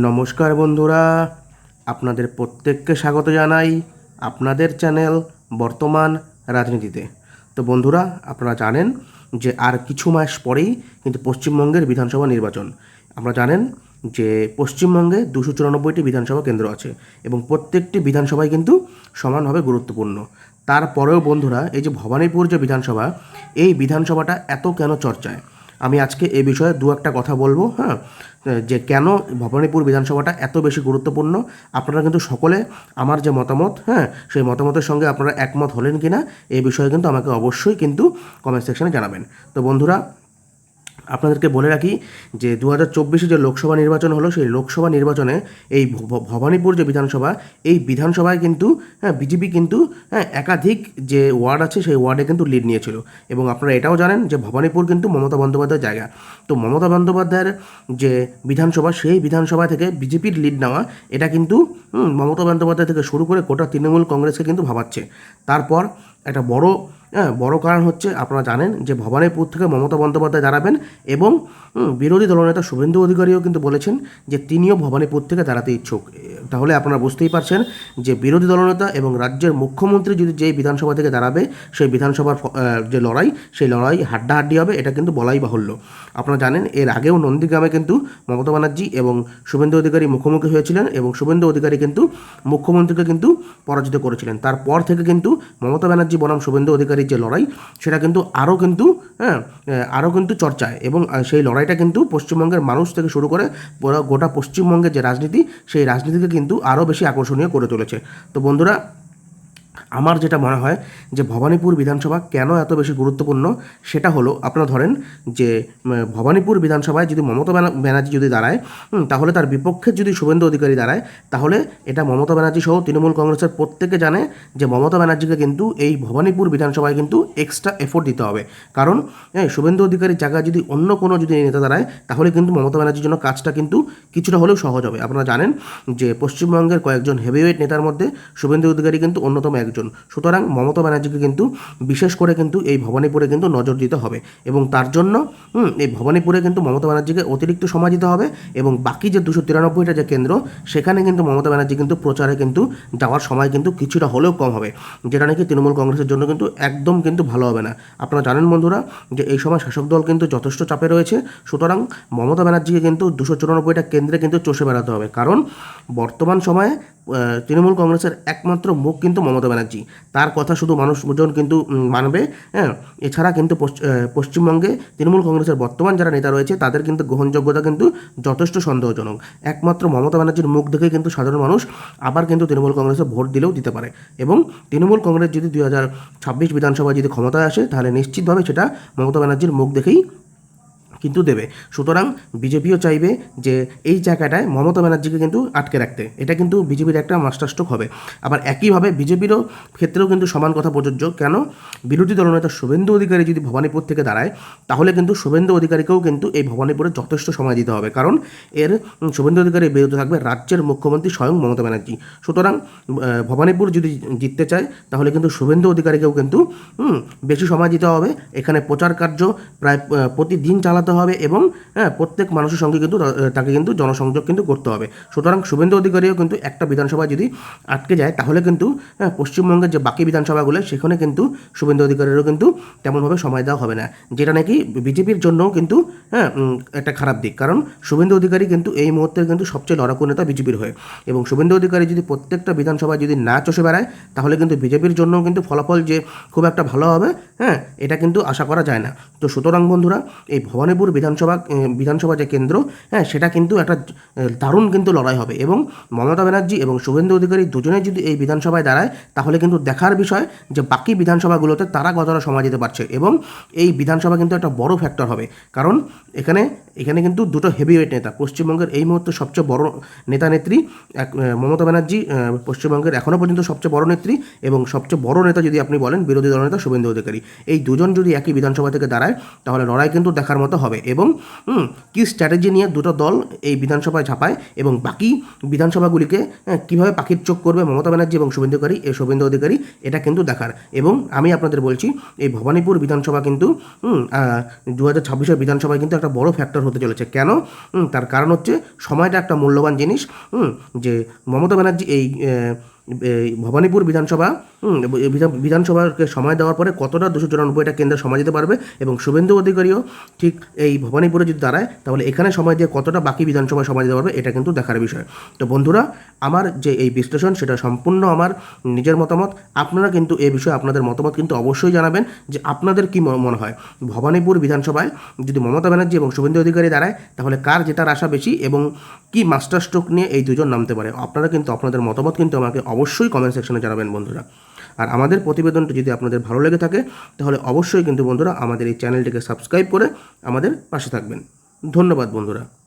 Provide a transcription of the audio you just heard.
নমস্কার বন্ধুরা, আপনাদের প্রত্যেককে স্বাগত জানাই আপনাদের চ্যানেল বর্তমান রাজনীতিতে। তো বন্ধুরা, আপনারা জানেন যে আর কিছু মাস পরেই কিন্তু পশ্চিমবঙ্গের বিধানসভা নির্বাচন। আপনারা জানেন যে পশ্চিমবঙ্গে দুশো চুরানব্বইটি বিধানসভা কেন্দ্র আছে এবং প্রত্যেকটি বিধানসভাই কিন্তু সমানভাবে গুরুত্বপূর্ণ। তারপরেও বন্ধুরা, এই যে ভবানীপুর যে বিধানসভা, এই বিধানসভাটা এত কেন চর্চায়? আমি আজকে এ বিষয়ে দু একটা কথা বলব হ্যাঁ? যে কেন ভবানীপুর বিধানসভাটা এত বেশি গুরুত্বপূর্ণ? আপনারা কিন্তু সকলে আমার যে মতামত হ্যাঁ সেই মতামতের সঙ্গে আপনারা একমত হলেন কি না এ বিষয়ে কিন্তু আমাকে অবশ্যই কিন্তু কমেন্ট সেকশানে জানাবেন। তো বন্ধুরা আপনাদেরকে বলে রাখি যে দু হাজার যে লোকসভা নির্বাচন হলো, সেই লোকসভা নির্বাচনে এই ভবানীপুর যে বিধানসভা, এই বিধানসভায় কিন্তু হ্যাঁ বিজেপি কিন্তু হ্যাঁ একাধিক যে ওয়ার্ড আছে, সেই ওয়ার্ডে কিন্তু লিড নিয়েছিল। এবং আপনারা এটাও জানেন যে ভবানীপুর কিন্তু মমতা বন্দ্যোপাধ্যায়ের জায়গা। তো মমতা বন্দ্যোপাধ্যায়ের যে বিধানসভা, সেই বিধানসভা থেকে বিজেপির লিড নেওয়া, এটা কিন্তু মমতা বন্দ্যোপাধ্যায় থেকে শুরু করে গোটা তৃণমূল কংগ্রেসকে কিন্তু ভাবাচ্ছে। তারপর একটা বড় হ্যাঁ বড় কারণ হচ্ছে আপনারা জানেন যে ভবানীপুর থেকে মমতা বন্দ্যোপাধ্যায় দাঁড়াবেন এবং বিরোধী দলনেতা শুভেন্দু অধিকারীও কিন্তু বলেছেন যে তিনিও ভবানীপুর থেকে দাঁড়াতে ইচ্ছুক। তাহলে আপনারা বুঝতেই পারছেন যে বিরোধী দলনেতা এবং রাজ্যের মুখ্যমন্ত্রী যদি যেই বিধানসভা থেকে দাঁড়াবে, সেই বিধানসভার যে লড়াই, সেই লড়াই হাড্ডাহাড্ডি হবে, এটা কিন্তু বলাই বাহুল্য। আপনারা জানেন, এর আগেও নন্দীগ্রামে কিন্তু মমতা ব্যানার্জি এবং শুভেন্দু অধিকারী মুখোমুখি হয়েছিলেন এবং শুভেন্দু অধিকারী কিন্তু মুখ্যমন্ত্রীকে কিন্তু পরাজিত করেছিলেন। তারপর থেকে কিন্তু মমতা ব্যানার্জি বনাম শুভেন্দু অধিকারীর যে লড়াই, সেটা কিন্তু আরও কিন্তু হ্যাঁ আরও কিন্তু চর্চায় এবং সেই লড়াইটা কিন্তু পশ্চিমবঙ্গের মানুষ থেকে শুরু করে গোটা পশ্চিমবঙ্গের যে রাজনীতি, সেই রাজনীতিকে কিন্তু আরও বেশি আকর্ষণীয় করে তুলেছে। তো বন্ধুরা আমার যেটা মনে হয় যে ভবানীপুর বিধানসভা কেন এত বেশি গুরুত্বপূর্ণ, সেটা হলো আপনারা ধরেন যে ভবানীপুর বিধানসভায় যদি মমতা ব্যানা- ব্যানার্জি যদি দাঁড়ায় তাহলে তার বিপক্ষে যদি শুভেন্দু অধিকারী দাঁড়ায়, তাহলে এটা মমতা ব্যানার্জি সহ তৃণমূল কংগ্রেসের প্রত্যেকে জানে যে মমতা ব্যানার্জিকে কিন্তু এই ভবানীপুর বিধানসভায় কিন্তু এক্সট্রা এফোর্ট দিতে হবে। কারণ শুভেন্দু অধিকারীর জায়গায় যদি অন্য কোনো যদি নেতা দাঁড়ায়, তাহলে কিন্তু মমতা ব্যানার্জির জন্য কাজটা কিন্তু কিছুটা হলেও সহজ হবে। আপনারা জানেন যে পশ্চিমবঙ্গের কয়েকজন হেভিওয়েট নেতার মধ্যে শুভেন্দু অধিকারী কিন্তু অন্যতম একজন। সুতরাং মমতা ব্যানার্জিকে কিন্তু, বিশেষ করে কিন্তু এই ভবানীপুরে কিন্তু নজর দিতে হবে এবং তার জন্য এই ভবানীপুরে কিন্তু মমতা ব্যানার্জিকে অতিরিক্ত সময় দিতে হবে এবং বাকি যে দুশো তিরানব্বইটা যে কেন্দ্র, সেখানে কিন্তু মমতা ব্যানার্জি কিন্তু প্রচারে কিন্তু যাওয়ার সময় কিন্তু কিছুটা হলেও কম হবে, যেটা নাকি তৃণমূল কংগ্রেসের জন্য কিন্তু একদম কিন্তু ভালো হবে না। আপনারা জানেন বন্ধুরা যে এই সময় শাসক দল কিন্তু যথেষ্ট চাপে রয়েছে, সুতরাং মমতা ব্যানার্জিকে কিন্তু দুশো চুরানব্বইটা কেন্দ্রে কিন্তু চষে বেড়াতে হবে। কারণ বর্তমান সময়ে তৃণমূল কংগ্রেসের একমাত্র মুখ কিন্তু মমতা ব্যানার্জি। তার কথা শুধু মানুষজন কিন্তু মানবে হ্যাঁ? এছাড়া কিন্তু পশ্চ- পশ্চিমবঙ্গে তৃণমূল কংগ্রেসের বর্তমান যারা নেতা রয়েছে, তাদের কিন্তু গ্রহণযোগ্যতা কিন্তু যথেষ্ট সন্দেহজনক। একমাত্র মমতা ব্যানার্জির মুখ দেখে কিন্তু সাধারণ মানুষ আবার কিন্তু তৃণমূল কংগ্রেসে ভোট দিলেও দিতে পারে। এবং তৃণমূল কংগ্রেস যদি দুই হাজার ছাব্বিশ বিধানসভায় যদি ক্ষমতায় আসে, তাহলে নিশ্চিতভাবে সেটা মমতা ব্যানার্জির মুখ দেখেই কিন্তু দেবে। সুতরাং বিজেপিও চাইবে যে এই জায়গাটায় মমতা ব্যানার্জিকে কিন্তু আটকে রাখতে। এটা কিন্তু বিজেপির একটা মাস্টারস্ট্রোক হবে। আবার একইভাবে বিজেপিরও ক্ষেত্রেও কিন্তু সমান কথা প্রযোজ্য। কেন? বিরোধী দলনেতা শুভেন্দু অধিকারী যদি ভবানীপুর থেকে দাঁড়ায়, তাহলে কিন্তু শুভেন্দু অধিকারীকেও কিন্তু এই ভবানীপুরে যথেষ্ট সময় দিতে হবে। কারণ এর শুভেন্দু অধিকারীর বিরুদ্ধে থাকবে রাজ্যের মুখ্যমন্ত্রী স্বয়ং মমতা ব্যানার্জি। সুতরাং ভবানীপুর যদি জিততে চায়, তাহলে কিন্তু শুভেন্দু অধিকারীকেও কিন্তু বেশি সময় দিতে হবে। এখানে প্রচার কার্য প্রায় প্রতিদিন চালাতে হবে এবং হ্যাঁ প্রত্যেক মানুষের সঙ্গে কিন্তু তাকে কিন্তু জনসংযোগ কিন্তু করতে হবে। সুতরাং শুভেন্দু অধিকারীও কিন্তু একটা বিধানসভা যদি আটকে যায়, তাহলে কিন্তু হ্যাঁ পশ্চিমবঙ্গের যে বাকি বিধানসভাগুলো, সেখানে কিন্তু শুভেন্দু অধিকারীরও কিন্তু তেমনভাবে সময় দেওয়া হবে না। যেটা নাকি বিজেপির জন্যও কিন্তু হ্যাঁ একটা খারাপ দিক। কারণ শুভেন্দু অধিকারী কিন্তু এই মুহূর্তে কিন্তু সবচেয়ে লড়াকু নেতা বিজেপির হয়ে। এবং শুভেন্দু অধিকারী যদি প্রত্যেকটা বিধানসভায় যদি না চষে বেড়ায়, তাহলে কিন্তু বিজেপির জন্যও কিন্তু ফলাফল যে খুব একটা ভালো হবে হ্যাঁ এটা কিন্তু আশা করা যায় না। তো সুতরাং বন্ধুরা, এই ভবানীপুর বিধানসভা বিধানসভা যে কেন্দ্র হ্যাঁ সেটা কিন্তু একটা দারুণ কিন্তু লড়াই হবে। এবং মমতা ব্যানার্জি এবং শুভেন্দু অধিকারী দুজনে যদি এই বিধানসভায় দাঁড়ায়, তাহলে কিন্তু দেখার বিষয় যে বাকি বিধানসভাগুলোতে তারা কতটা সময় দিতে পারছে। এবং এই বিধানসভা কিন্তু একটা বড় ফ্যাক্টর হবে। কারণ এখানে এখানে কিন্তু দুটো হেভিওয়েট নেতা, পশ্চিমবঙ্গের এই মুহূর্তে সবচেয়ে বড় নেতা নেত্রী, এক মমতা ব্যানার্জি পশ্চিমবঙ্গের এখনও পর্যন্ত সবচেয়ে বড় নেত্রী এবং সবচেয়ে বড় নেতা যদি আপনি বলেন, বিরোধী দলনেতা শুভেন্দু অধিকারী। এই দুজন যদি একই বিধানসভা থেকে দাঁড়ায়, তাহলে লড়াই কিন্তু দেখার মতো হবে। হবে এবং কি স্ট্র্যাটেজি নিয়ে দুটো দল এই বিধানসভায় ঝাঁপায় এবং বাকি বিধানসভাগুলিকে হ্যাঁ, কীভাবে পাখির চোখ করবে মমতা ব্যানার্জি এবং শুভেন্দু অধিকারী এই শুভেন্দু অধিকারী এটা কিন্তু দেখার। এবং আমি আপনাদের বলছি এই ভবানীপুর বিধানসভা কিন্তু দু হাজার ছাব্বিশের বিধানসভায় কিন্তু একটা বড় ফ্যাক্টর হতে চলেছে। কেন? তার কারণ হচ্ছে সময়টা একটা মূল্যবান জিনিস যে মমতা ব্যানার্জি এই ভবানীপুর বিধানসভা বিধানসভাকে সময় দেওয়ার পরে কতটা দুশো চুরানব্বইটা কেন্দ্রে সময় দিতে পারবে? এবং শুভেন্দু অধিকারীও ঠিক এই ভবানীপুরে যদি দাঁড়ায়, তাহলে এখানে সময় দিয়ে কতটা বাকি বিধানসভায় সময় দিতে পারবে, এটা কিন্তু দেখার বিষয়। তো বন্ধুরা, আমার যে এই বিশ্লেষণ, সেটা সম্পূর্ণ আমার নিজের মতামত। আপনারা কিন্তু এ বিষয়ে আপনাদের মতামত কিন্তু অবশ্যই জানাবেন যে আপনাদের কি মনে হয়। ভবানীপুর বিধানসভায় যদি মমতা ব্যানার্জি এবং শুভেন্দু অধিকারী দাঁড়ায়, তাহলে কার জেতার আশা বেশি এবং কি মাস্টার স্ট্রোক নিয়ে এই দুজন নামতে পারে? আপনারা কিন্তু আপনাদের মতামত কিন্তু আমাকে অবশ্যই কমেন্ট সেকশনে জানাবেন, বন্ধুরা। আর আমাদের প্রতিবেদনটি যদি আপনাদের ভালো লেগে থাকে, তাহলে অবশ্যই কিন্তু বন্ধুরা আমাদের এই চ্যানেলটিকে সাবস্ক্রাইব করে আমাদের পাশে থাকবেন। ধন্যবাদ বন্ধুরা।